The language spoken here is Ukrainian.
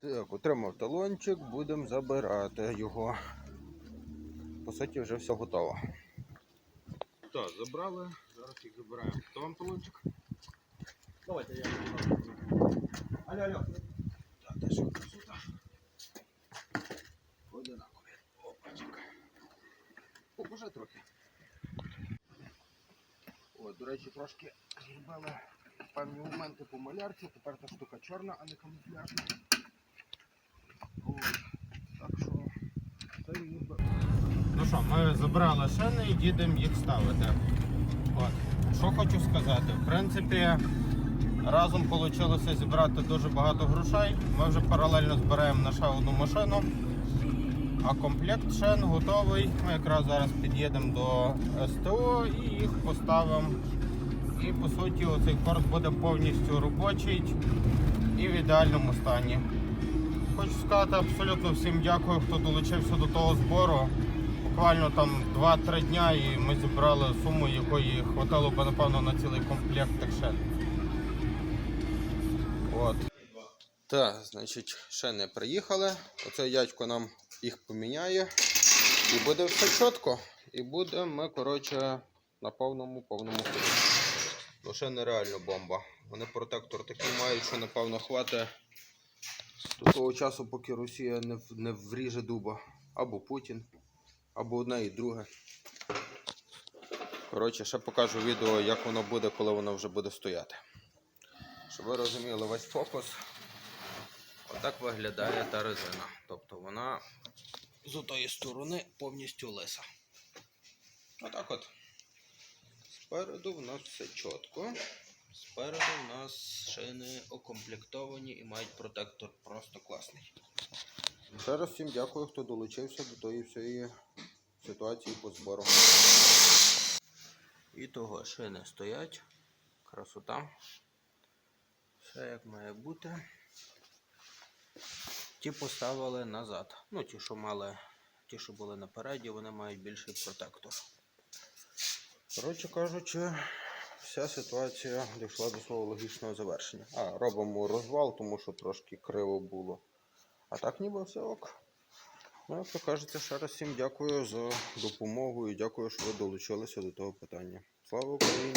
Так, отримав талончик, будемо забирати його. По суті, вже все готово. Так, забрали. Зараз їх забираємо. Хто вам талончик? Давайте я. Алло, алло. Так, та що красота. Одинакові. Опачка. Покажи трохи. О, до речі, трошки зробили певні моменти по малярці. Тепер та штука чорна, а не камуфляжна. От. Так що це ніби. Ну що, ми забрали шини і їдемо їх ставити. От. Що хочу сказати, в принципі, разом вийшло зібрати дуже багато грошей. Ми вже паралельно збираємо на одну машину. А комплект шин готовий. Ми якраз зараз під'їдемо до СТО і їх поставимо. І по суті оцей корс буде повністю робочий і в ідеальному стані. Хочу сказати абсолютно всім дякую, хто долучився до того збору. Буквально там 2-3 дня і ми зібрали суму, якої хватало б напевно на цілий комплект тих. От. Так, значить, ще не приїхали. Оцей дядько нам їх поміняє. І буде все чітко. І буде ми, коротше, на повному повному ході. Ну, ще нереально бомба. Вони протектор такий мають, що напевно хватить до того часу, поки Росія не, не вріже дуба. Або Путін, або одне і друге. Коротше, ще покажу відео, як воно буде, коли воно вже буде стояти. Щоб ви розуміли весь фокус. Отак виглядає та резина. Тобто вона з отої сторони повністю лиса. Отак от. Спереду в нас все чітко. Спереду в нас шини окомплектовані і мають протектор просто класний. Ще раз всім дякую, хто долучився до тої всієї ситуації по збору. І того шини стоять. Красота. Все як має бути. Ті поставили назад. Ну, ті, що мали, ті, що були напереді, вони мають більший протектор. Коротше кажучи, вся ситуація дійшла до свого логічного завершення. А, робимо розвал, тому що трошки криво було. А так ніби все ок. Ну, як то кажете, ще раз всім дякую за допомогу і дякую, що ви долучилися до того питання. Слава Україні!